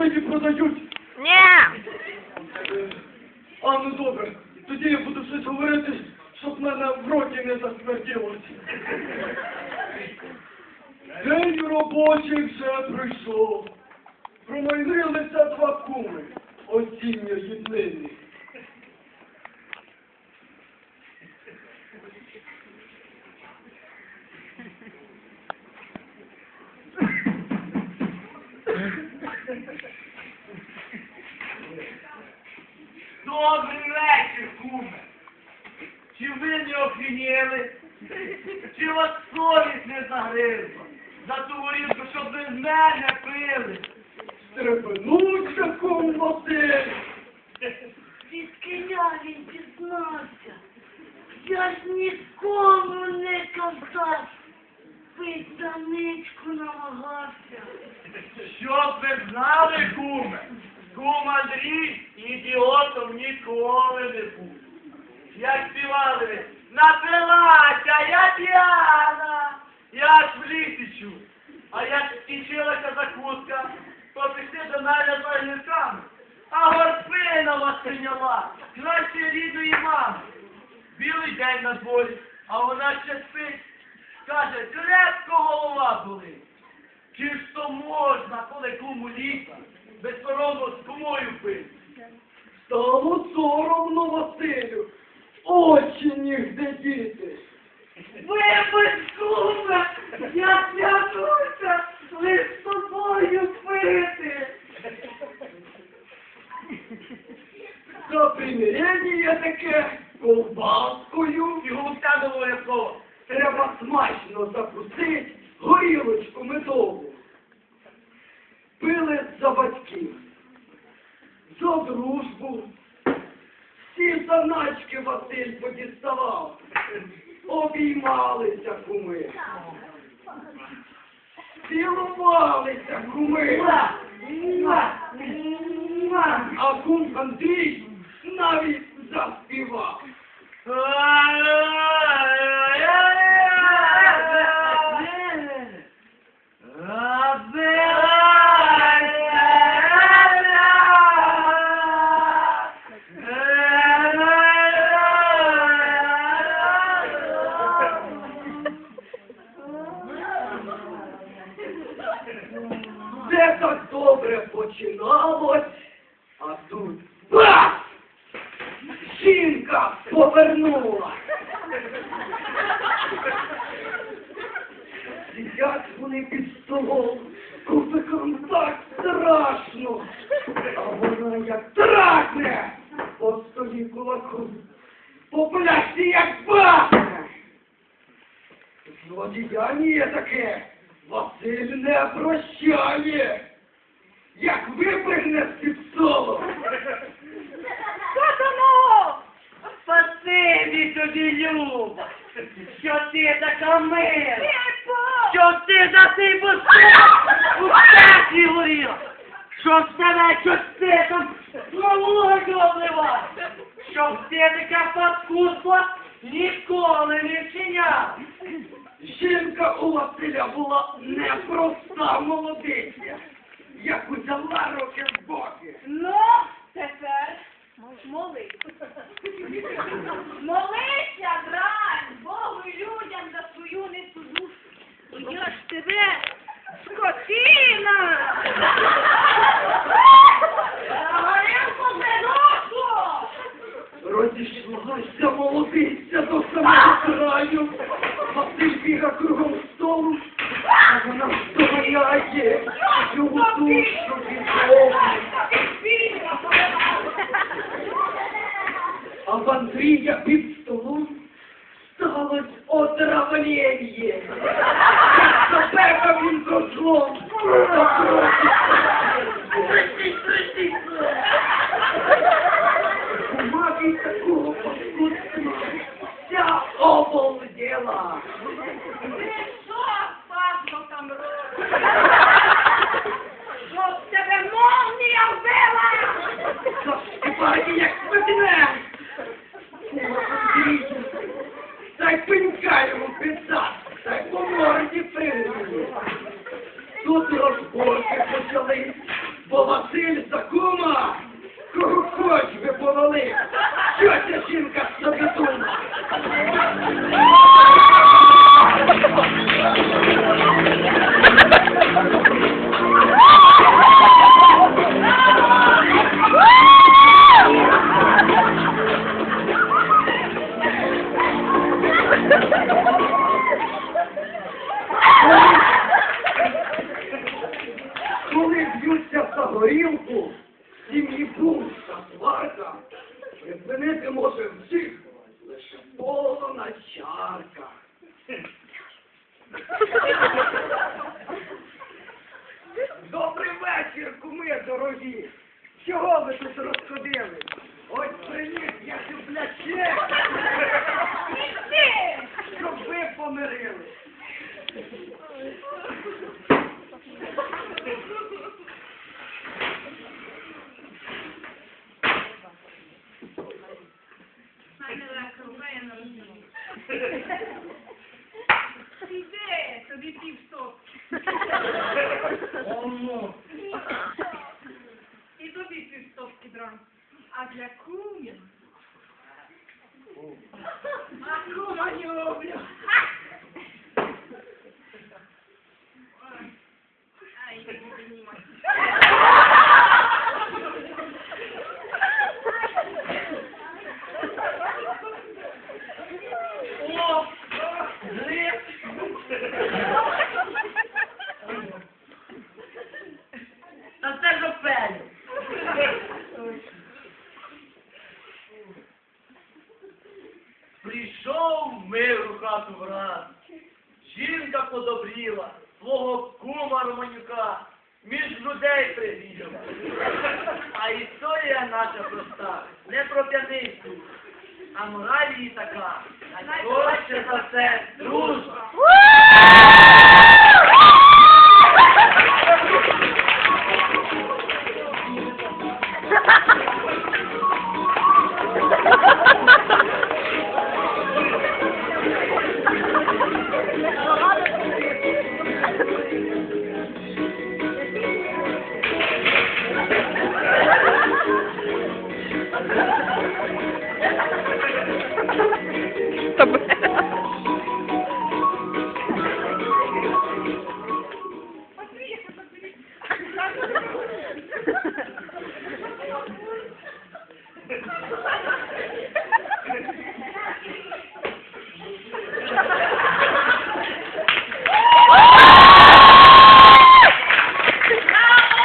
Мені продають. Ні. А ну добре, тоді я буду щось говорити, щоб мене в роті не засмерділося. День робочий вже прийшов. Промайнилися два куми. Осінньо єднини. Добрий вечір, куме. Чи ви не охрініли? Чи вас совість не загризла? За ту горілку, щоб ви з мене пили. Стрепенуться кум Василь. Звідки я він дізнався? Я ж нікому не казав. Пизданичку намагався. Щоб ви знали, куме, кум Андрій ідіотом ніколи не був. Як співали ви, напилася, я п'яна, я аж в лісі чув. А як скінчилася закутка, то пішли до мене огірками. А горпина вас прийняла, краще рідної мами. Білий день на дворі, а вона ще спить. Каже, крепко голова болить. Чи ж то можна, коли куму літа, безсоромно з кумою пити? Стало соромно Василю. Очі нігде діти. Вибач, я клянуся лиш з тобою пити. За примирення таке ковбаскою. І гуся до обов'язково. Треба смачно закусить горілочку медову. Пили за батьків, за дружбу. Всі заначки Василь подіставав. Обіймалися куми. Цілувалися куми. А кум Андрій починалось, а тут бах! Жінка повернула. Сидять вони під столом, купиком так страшно, а вона як трахне по столі кулаком, по пляшці як бахне. Злодіяння таке Василь не прощає, як випригне з під столу. Сатано! Спасибі тобі, Люба, що ти така мила, що ти за цей бусок у пеклі горіла, що в тебе чотиром смолою облива, що ти така паскудства ніколи не вчиняв. Жінка у Василя була непроста молодиця, як узяла руки в боки. Ну, тепер молись. Молися, брат, Богу людям за свою несуду. Я ж тебе, скотина! Горілку виношу! Розійшлася молодиця до самого краю. Василь біга кругом столу, а вона стояє, йому душу відмовить. А в Андрія під столом сталось отравлення. Запека він козлом. Простіть, простіть. Бумаги такого паскудства вся обалдела. Ти що, падло там робиш? Щоб тебе молнія вбила! Як. Василь за кума! Кого хоч би повалив! Що ця жінка собі думає? Горілку, сім'ї бунта сварка, припинити може всіх лише повна чарка. Добрий вечір, куми дорогі. Чого ви тут розходили? Ось приніс я любляче, щоб ви помирили. Легко, я не розумію. Іди, тобі. Оно. І тобі півстопки дрон. А для кумів? А кума люблю. Ай, не піднімай. Це. Прийшов мир у хату враз. Жінка подобріла, свого кума Романюка між людей пригріла. А історія наша проста, не про п'яницю, а мораль її така. А найкраще за все дружба.